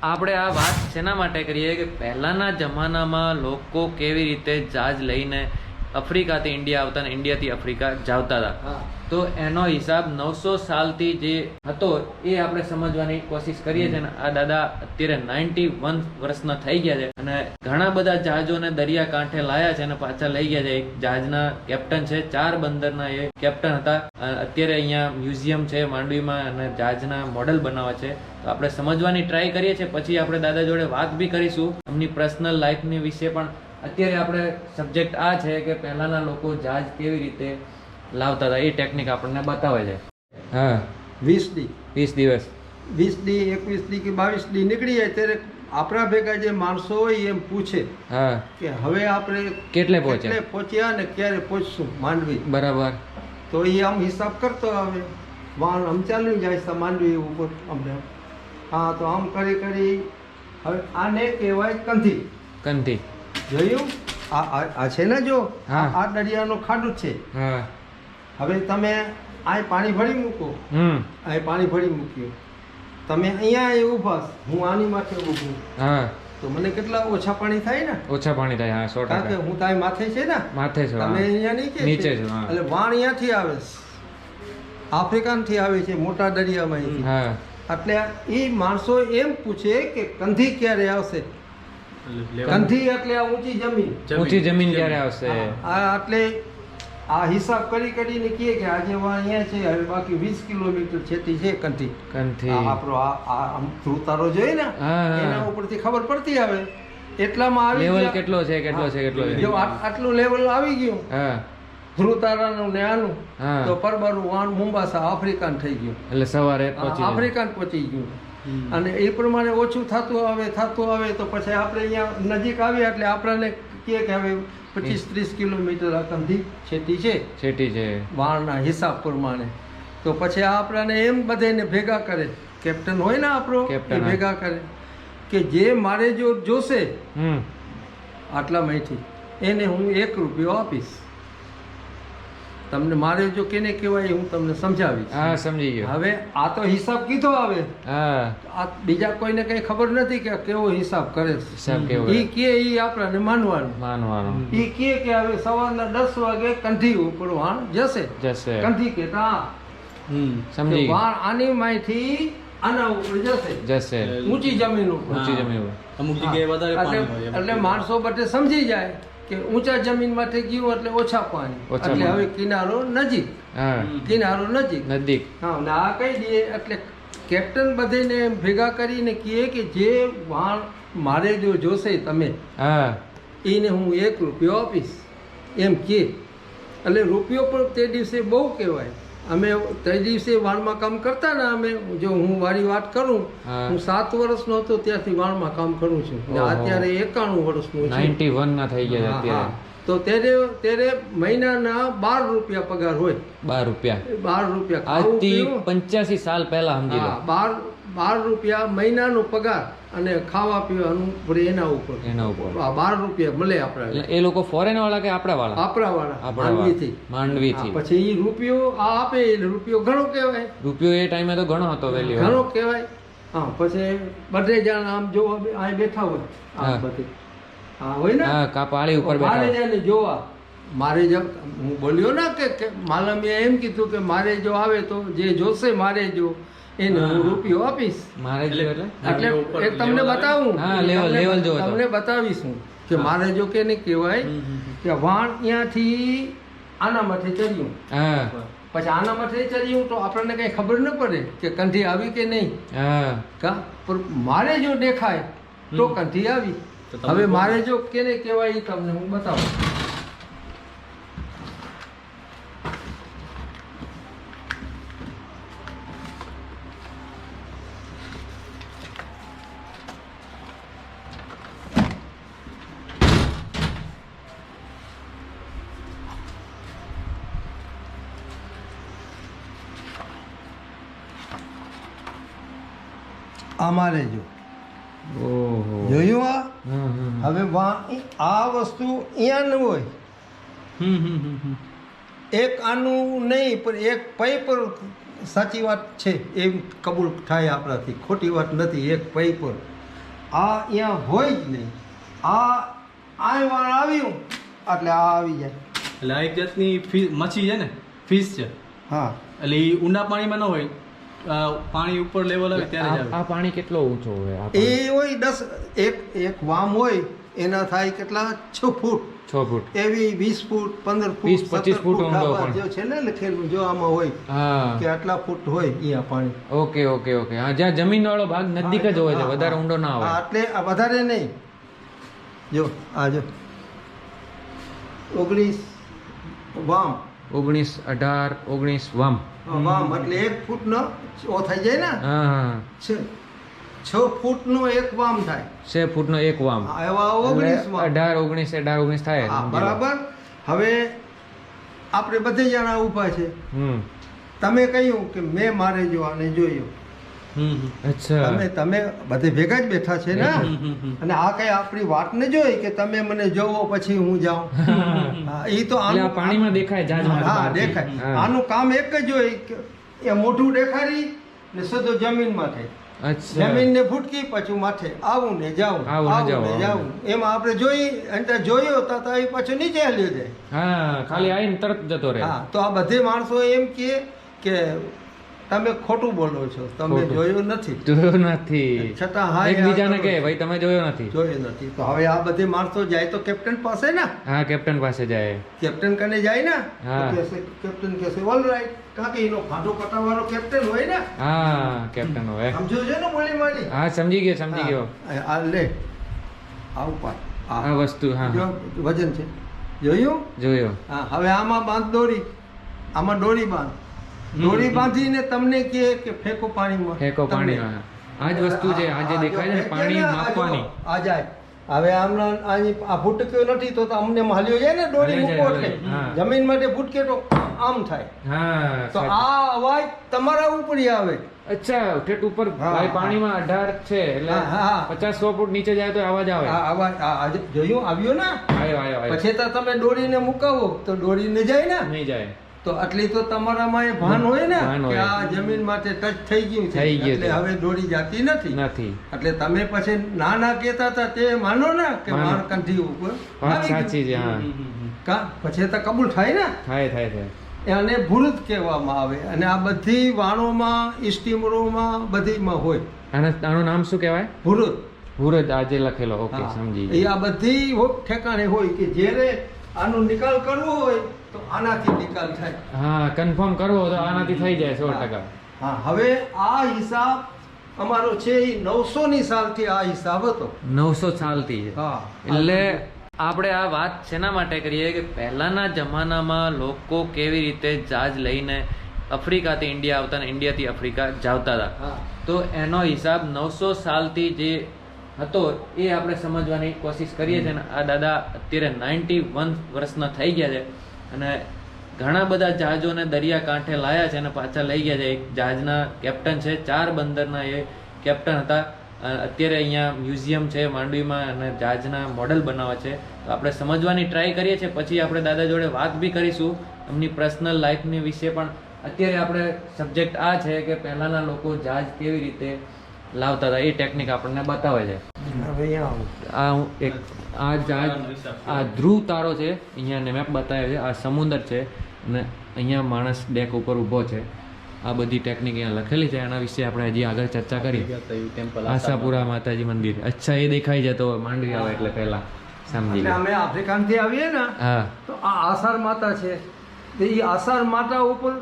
આપણે આ વાત શેના માટે કરીએ કે પહેલાના જમાનામાં લોકો કેવી રીતે જાજ લઈને આફ્રિકાથી ઇન્ડિયા આવતા ને ઇન્ડિયાથી આફ્રિકા જાવતા હતા. તો એનો હિસાબ નવસો સાલથી જે હતો એ આપણે સમજવાની કોશિશ કરીએ છીએ આ દાદા અત્યારે નાઇન્ટી વન વર્ષના થઈ ગયા છે અને ઘણા બધા જહાજોને દરિયા કાંઠે લાયા છે અને પાછા લઈ ગયા છે. એક જહાજના કેપ્ટન છે ચાર બંદરના એ કેપ્ટન હતા. અત્યારે અહીંયા મ્યુઝિયમ છે માંડવીમાં અને જહાજના મોડલ બનાવે છે. તો આપણે સમજવાની ટ્રાય કરીએ છીએ. પછી આપણે દાદા જોડે વાત બી કરીશું. એમની પર્સનલ લાઈફની વિશે પણ અત્યારે આપણે સબ્જેક્ટ આ છે કે પહેલાના લોકો જહાજ કેવી રીતે લાવતા હતા એ ટેકનિક આપણને બતાવે છે. હા. વીસ દી વીસ દિવસ. વીસ દી એકવીસ દી કે બાવીસ દી નીકળી જાય ત્યારે આપણા ભેગા જે માણસો હોય એમ પૂછે હા. કે હવે આપણે કેટલે પહોંચ્યા? પહોંચ્યા ને ક્યારે પહોંચશું માંડવી? બરાબર. તો એ આમ હિસાબ કરતો હવે વાહન આમ ચાલ્યું જાય છે માંડવી ઉપર અમને. હા તો આમ કરી કરી હવે આને કહેવાય કંધી કંથી જોયું? આ આ- છે ને જો. આ દરિયાનો ખાડું છે. હા. હવે તમે આ પાણી ભરી મૂકો. હમ. આ પાણી ભરી મૂક્યું. તમે અહીંયા એ ઊભા હું આની માથે ઊભું. હા. તો મને કેટલા ઓછા પાણી થાય ને? ઓછા પાણી થાય હા સો કારણ કે હું તારી માથે છે ને? માથે છો તમે અહીંયા નીચે નીચે છો, એટલે વાણ અહીંયાથી આવે આફ્રિકાનથી આવે છે મોટા દરિયામાં હા. એટલે એ માણસો એમ પૂછે કે કંધી ક્યારે આવશે? કંધી એટલે આ ઊંચી જમીન. ઊંચી જમીન ક્યારે આવશે? આ એટલે આ હિસાબ કરી કરીને કહે કે આજે અહીંયા છે હવે બાકી વીસ કિલોમીટર છેતી છે કંઠી કંથી આ આપણો આ ધ્રુતારો જોઈએ ને. એના ઉપરથી ખબર પડતી આવે. એટલામાં આવી લેવલ કેટલો છે કેટલો છે કેટલો છે? આટલું લેવલ આવી ગયું. હા. ધ્રુતારાનું ને આનું તો પરબારું વાણ મુંબાસા આફ્રિકાન થઈ ગયું. એટલે સવારે. આફ્રિકાન પહોંચી ગયું. અને એ પ્રમાણે ઓછું થતું આવે થતું આવે તો પછી આપણે અહીંયા નજીક આવ્યા એટલે આપણને કે હવે પચીસ ત્રીસ કિલોમીટર આ છેટી છે. છેટી છે. વાણના હિસાબ પ્રમાણે. તો પછી આપણને આપણાને એમ બધાને ભેગા કરે. કેપ્ટન હોય ને આપણો એ કેપ્ટન, ભેગા કરે. કે જે મારે જો જોશે હમ. આટલા માહિતી એને હું એક રૂપિયો આપીશ. તમને મારે જો કેને કહેવાય હું તમને સમજાવીશ. હા સમજી ગયો. હવે આ તો હિસાબ કીધો આવે. હા. આ બીજા કોઈને કઈ ખબર નથી કે કેવો હિસાબ કરે છે. હિસાબ કેવો ઈ કે ઈ આપણને માનવાનું. માનવાનું. ઈ કે કે હવે સવારના દસ વાગે કંઠી ઉપર વાણ જશે. જશે. કંઠી કે હા સમજી. વાણ આની માહિતી આના ઉપર જશે. જશે. ઊંચી જમીન ઉપર. ઊંચી જમીન ઉપર. અમુક જગ્યાએ વધારે એટલે પાણી હોય એટલે માણસો બધે સમજી જાય. કે ઊંચા જમીન માટે ગયું એટલે ઓછા પાણી. એટલે હવે કિનારો નજીક. હા. કિનારો નજીક. નજીક. હા ને આ કહી દઈએ એટલે કેપ્ટન બધેને ભેગા કરીને કહે કે જે વાણ મારે જો જોશે તમે હા. એને હું એક રૂપિયો આપીશ. એમ કે. એટલે રૂપિયો પણ તે દિવસે બહુ કહેવાય. અમે ત્રણ દિવસે વાણમાં કામ કરતા ને અમે જો હું મારી વાત કરું હું. સાત વર્ષનો હતો ત્યાંથી વાણમાં કામ કરું છું. ને અત્યારે એકાણું વર્ષનું નું નાઇન્ટી વન ના થઈ ગયા અત્યારે. તો ત્યારે ત્યારે મહિનાના બાર રૂપિયા પગાર હોય. બાર રૂપિયા. બાર રૂપિયા આજથી પંચ્યાસી સાલ પહેલા સમજી લો. બાર બાર રૂપિયા મહિનાનો પગાર. અને ખાવા પીવાનું પડે એના ઉપર. એના ઉપર. આ બાર રૂપિયા મળે આપણે એ લોકો ફોરેન વાળા કે આપણા વાળા આપણા વાળા. માંડવીથી. માંડવીથી પછી એ રૂપિયો આ આપે રૂપિયો ઘણો કહેવાય. રૂપિયો એ ટાઈમે તો ઘણો હતો વેલ્યુ ઘણો કહેવાય. હા પછી બધે જણ આમ જોવા બે- બેઠા હોય આ બધે. હા હોય ને? હા કા પાળી ઉપર બેઠા જોવા. મારે જો હું બોલ્યો ના કે માલમીએ એમ કીધું કે મારે જો આવે તો જે જોશે મારે જો એને હું રૂપિયો આપીશ. મારે એટલે એટલે એક તમને બતાવું. તમને- બતાવીશ હું કે મારે જો કે નહીં કહેવાય કે વાણ ત્યાંથી આના માથે ચડ્યું. હા. પછી આના માથે ચડ્યું તો આપણને કઈ ખબર ન પડે કે કંઠી આવી કે નહીં. હા. કા? પણ મારે જો દેખાય તો કંઠી આવી. તો હવે મારે જો કેને કહેવાય એ તમને હું બતાવું. અમારે જો ઓહો. જોયું આ. હવે આ વસ્તુ અહીંયા ન હોય એક આનું નહીં પણ એક પૈ પર સાચી વાત છે એમ કબૂલ થાય આપણાથી. ખોટી વાત નથી એક પૈ પર. આ અહીંયા હોય જ નહીં. આ આ વાળ આવ્યું એટલે આ આવી જાય. એટલે આ એક જાતની ફી મચ્છી છે ને? ફિશ છે. હા. એટલે એ ઊંડા પાણીમાં ન હોય. પાણી ઉપર લેવલ આવે ત્યારે આ પાણી કેટલો ઊંચો હોય? એ હોય દસ એક એક વામ હોય એના થાય કેટલા? છ ફૂટ. છ ફૂટ. એવી વીસ ફૂટ પંદર ફૂટ પચીસ ફૂટ ઊંડો જો છે ને લખેલું જો આમાં હોય કે આટલા ફૂટ હોય અહીંયા પાણી. Okay okay okay. હા જ્યાં જમીન વાળો ભાગ નજીક જ હોય છે વધારે ઊંડો ના હોય. એટલે વધારે નહીં. જો આ જો. ઓગણીસ વામ. ઓગણીસ અઢાર ઓગણીસ વામ. વામ એટલે એક ફૂટનો ઓ થઈ જાય ને? હા છ. ફૂટ ફૂટનો એક વામ થાય. સે ફૂટનો એક વામ. એવા ઓગણીસ અઢાર ઓગણીસ અઢાર ઓગણીસ થાય બરાબર. હવે આપણે બધે જણા ઊભા છે. તમે કહ્યું કે મેં મારે જો આને જોયું. અચ્છા. તમે તમે બધે ભેગા જ બેઠા છે ને. અને આ કઈ આપણી વાત ને જોઈ કે તમે મને જોવો પછી હું જાઉં? એ તો આ આનું પાણીમાં દેખાય જાજમાં હા દેખાય. આનું કામ એક જ હોય કે એ મોઢું દેખાડી ને સદો જમીન માથે. જમીન ને ફૂટકી પછી માથે. આવું ને જાઉં આવું ને. જાવું એમાં આપણે જોઈ અને જોયો તો તો એ પાછું નીચે હલ્યો જાય. હા ખાલી આવીને તરત જતો રહે. હા તો આ બધે માણસો એમ કે કે તમે ખોટું બોલો છો. તમે જોયું નથી. જોયું નથી. છતાં હા, એકબીજાને કહે ભાઈ તમે જોયો નથી. જોયું નથી. તો હવે આ બધે માણસો જાય તો કેપ્ટન પાસે ને. હા કેપ્ટન પાસે જાય. કેપ્ટન કને જાય ને? હા. કેપ્ટન કહેશે ઓલ રાઈટ કારણ કે એનો ફાંડો કટાવવાનો કેપ્ટન હોય ને? હા કેપ્ટન હોય. સમજો છો ને બોલી મારી હા સમજી ગયો સમજી ગયો. આ લે. આ ઉપર આ. આ વસ્તુ હા વજન છે. જોયું? જોયું. હા હવે આમાં બાંધ દોરી. આમાં દોરી બાંધ. દોરી બાંધીને તમને કહે કે ફેંકો પાણીમાં. ફેંકો પાણીમાં. આ જ વસ્તુ છે આ જે દેખાય છે પાણી માપવાની. આ જાય. હવે આમના આની આ ભૂટક્યો નથી તો અમને હાલ્યો જાય ને દોરી મૂકો એટલે. જમીન માટે ભૂટકે તો આમ થાય. હા તો આ અવાજ તમારા ઉપર આવે. અચ્છા ઠેઠ ઉપર ભાઈ પાણીમાં અઢાર છે એટલે હા, હા. પચાસ સો ફૂટ નીચે જાય તો અવાજ આવે. અવાજ આજે જોયું? આવ્યો ને? આવ્યો આવ્યો પછી તો તમે દોરીને મુકાવો તો દોરીને જાય ને? નહીં જાય. તો આટલી તો તમારામાં એ ભાન હોય ને કે આ જમીન માટે ટચ થઈ ગયું છે. એટલે હવે દોડી જાતી નથી. નથી. એટલે તમે પછી ના ના કહેતા હતા તે માનો ને કે માર કંઠી ઉપર વાત સાચી છે હા. પછી તો કબૂલ થાય ને? થાય થાય થાય. એને ભૂરત કહેવામાં આવે. અને આ બધી વાણોમાં સ્ટીમરોમાં બધીમાં હોય. અને આનું નામ શું કહેવાય? ભૂરત. ભૂરત આજે લખેલો. ઓકે સમજી એ આ બધી ઠેકાણે હોય કે જ્યારે આનો નિકાલ કરવો હોય તો આનાથી નિકાલ થાય. હા કન્ફર્મ કરવો તો આનાથી થઈ જાય સો ટકા. હા હવે આ હિસાબ અમારો છે એ નવસો ની સાલથી આ હિસાબ હતો. નવસો સાલથી છે. હા એટલે આપણે આ વાત શેના માટે કરીએ કે પહેલાના જમાનામાં લોકો કેવી રીતે જહાજ લઈને આફ્રિકાથી ઇન્ડિયા આવતા ને ઇન્ડિયાથી આફ્રિકા જાવતા હતા. તો એનો હિસાબ નવસો સાલથી જે હતો એ આપણે સમજવાની કોશિશ કરીએ છીએ અને આ દાદા અત્યારે નાઇન્ટી વન વર્ષના થઈ ગયા છે અને ઘણા બધા જહાજોને દરિયા કાંઠે લાયા છે અને પાછા લઈ ગયા છે. એક જહાજના કેપ્ટન છે, ચાર બંદરના એ કેપ્ટન હતા. અત્યારે અહીંયા મ્યુઝિયમ છે, માંડવીમાં અને જહાજના મોડલ બનાવે છે. તો આપણે સમજવાની ટ્રાય કરીએ છીએ. પછી આપણે દાદા જોડે વાત બી કરીશું. એમની પર્સનલ લાઈફની વિશે પણ. અત્યારે આપણે સબ્જેક્ટ આ છે કે પહેલાંના લોકો જહાજ કેવી રીતે લાવતા હતા. એ ટેકનિક આપણને બતાવે છે. આ હું એક આ જહાજ આ ધ્રુવ તારો છે. અહીંયા મેપ બતાવે છે. આ સમુદ્ર છે અને અહીંયા માણસ ડેક ઉપર ઊભો છે. આ બધી ટેકનિક અહીંયા લખેલી છે. એના વિશે આપણે હજી આગળ ચર્ચા કરી. આશાપુરા માતાજી મંદિર. અચ્છા એ દેખાઈ જતો માંડવી આવે એટલે પહેલા. સમજી અમે આફ્રિકાનથી આવીએ ને હા. તો આ આસાર માતા છે. તો એ આસાર માતા ઉપર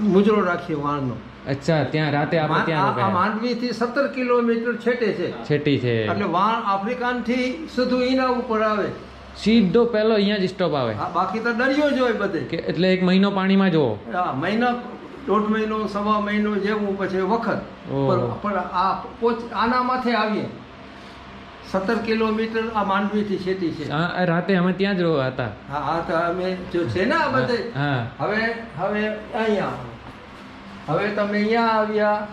મુજરો રાખીએ વાણનો અચ્છા ત્યાં રાતે આપણે ત્યાં રોકાયા માંડવી થી સત્તર કિલોમીટર છેટે છે. છેટી છે. એટલે વાણ આફ્રિકાનથી સીધું ઈના ઉપર આવે. સીધો પહેલો અહીંયા જ સ્ટોપ આવે. બાકી તો દરિયો જ હોય બધે. કે એટલે એક મહિનો પાણીમાં જુઓ. હા મહિનો દોઢ મહિનો સવા મહિનો જેવું પછી વખત. પણ આ પોચ આના માથે આવીએ. સત્તર કિલોમીટર આ માંડવીથી છેટી છે. રાતે અમે ત્યાં જ રહો હતા. હા હા તો અમે જો છે ને આ બધે. હા. હવે હવે અહીંયા. હવે તમે અહીંયા આવ્યા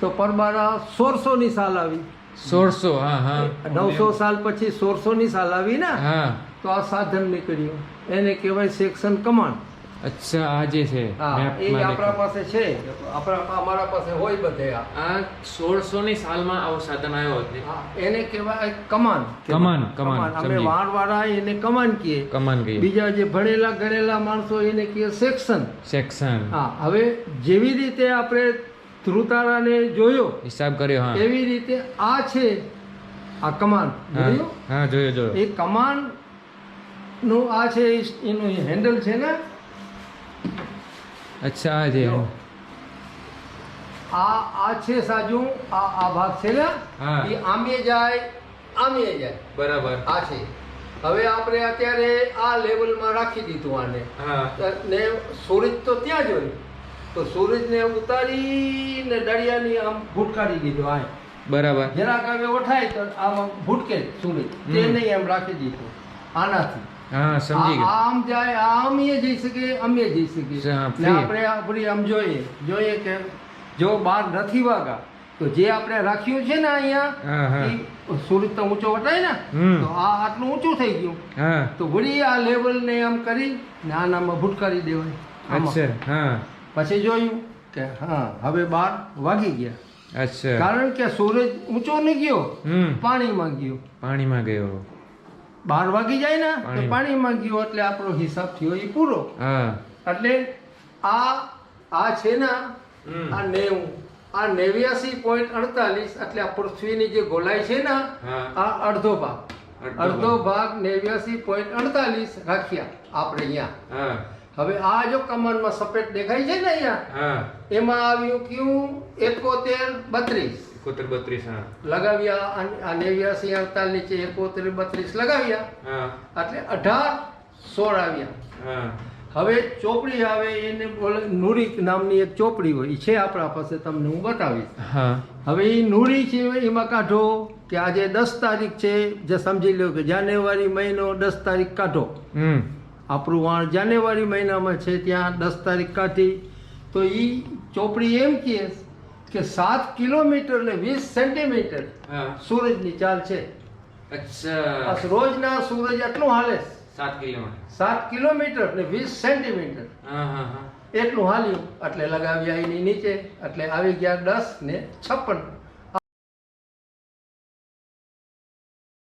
તો પરબારા સોળસો ની સાલ આવી. સોળસો હા હા. નવસો સાલ પછી સોળસો ની સાલ આવી ને હા. તો આ સાધન નીકળ્યું. એને કહેવાય સેક્શન કમાન્ડ અચ્છા આ જે છે એ આપણા પાસે છે. આપણા અમારા પાસે હોય બધે આ. સોળસો ની સાલમાં આવો સાધન આવ્યો છે. એને કહેવાય કમાન. કમાન, કમાન, અમે વાળવાળા એને કમાન કહીએ. કમાન કહીએ. બીજા જે ભણેલા ગણેલા માણસો એને કહીએ સેક્શન. સેક્શન. હા હવે જેવી રીતે આપણે ધ્રુતારાને જોયો હિસાબ કર્યો હા. એવી રીતે આ છે આ કમાન. જોયો? હા જોયો જોયો. એ કમાનનું આ છે એનું હેન્ડલ છે ને? અચ્છા આ છે આ આ છે સાજુ આ આ ભાગ છે ને? એ આમે જાય આમે જાય. બરાબર. આ છે. હવે આપણે અત્યારે આ લેવલમાં રાખી દીધું આને. ને સૂરજ તો ત્યાં જ હોય. તો સૂરજને ઉતારીને દરિયાની આમ ભૂટકારી દીધો આ બરાબર. જરાક હવે ઉઠાય તો આમ ભૂટકે સૂરજ. તે. નહીં એમ રાખી દીધું. આનાથી. હા સમજી ગયો. આમ જાય આમ એ જઈ શકે અમે જઈ શકીએ ને. આપણે આપણી આમ જોઈએ. જોઈએ કે જો બાર નથી વાગા તો જે આપણે રાખ્યું છે ને અહીંયા સુરત તો ઊંચો વટાય ને તો આ આટલું ઊંચું થઈ ગયું. તો વળી આ લેવલ ને આમ કરી ને આનામાં ભૂટકારી દેવાય. પછી જોયું કે હા હવે બાર વાગી ગયા. અચ્છા. કારણ કે સૂરજ ઊંચો નહીં ગયો પાણીમાં ગયો. પાણીમાં ગયો. બાર વાગી જાય ને તો પાણીમાં. ગયો એટલે આપણો હિસાબ થયો એ પૂરો. એટલે આ આ છે ને આ નેવું. આ નેવ્યાસી પોઈન્ટ અડતાલીસ એટલે આ પૃથ્વીની જે ગોલાઈ છે ને આ અડધો ભાગ. અડધો અડધો ભાગ. નેવ્યાસી પોઈન્ટ અડતાલીસ રાખ્યા આપણે અહીંયા. હવે આ જો કમરમાં સફેદ દેખાય છે ને અહીંયા એમાં આવ્યું કયું? એકોતેર બત્રીસ. એકોતેર બત્રીસ લગાવ્યા આ- નેવ્યાસી અડતાલીસ નીચે એકોતેર બત્રીસ લગાવ્યા. એટલે અઢાર સોળ આવ્યા. હવે ચોપડી આવે એને બોલે નુરી નામની એક ચોપડી હોય છે આપણા પાસે તમને હું બતાવીશ. હવે એ નુરી છે એમાં કાઢો કે આજે દસ તારીખ છે જે સમજી લો કે જાન્યુઆરી મહિનો દસ તારીખ કાઢો. આપણું વાણ જાન્યુઆરી મહિનામાં છે ત્યાં દસ તારીખ કાઢી. તો એ ચોપડી એમ કહે કે સાત કિલોમીટર ને વીસ સેન્ટીમીટર સૂરજની ચાલ છે. અચ્છા. રોજના સૂરજ એટલું હાલે સાત કિલોમીટર. સાત કિલોમીટર ને વીસ સેન્ટીમીટર. એટલું હાલ્યું. એટલે લગાવ્યા એની નીચે. એટલે આવી ગયા દસ ને છપ્પન.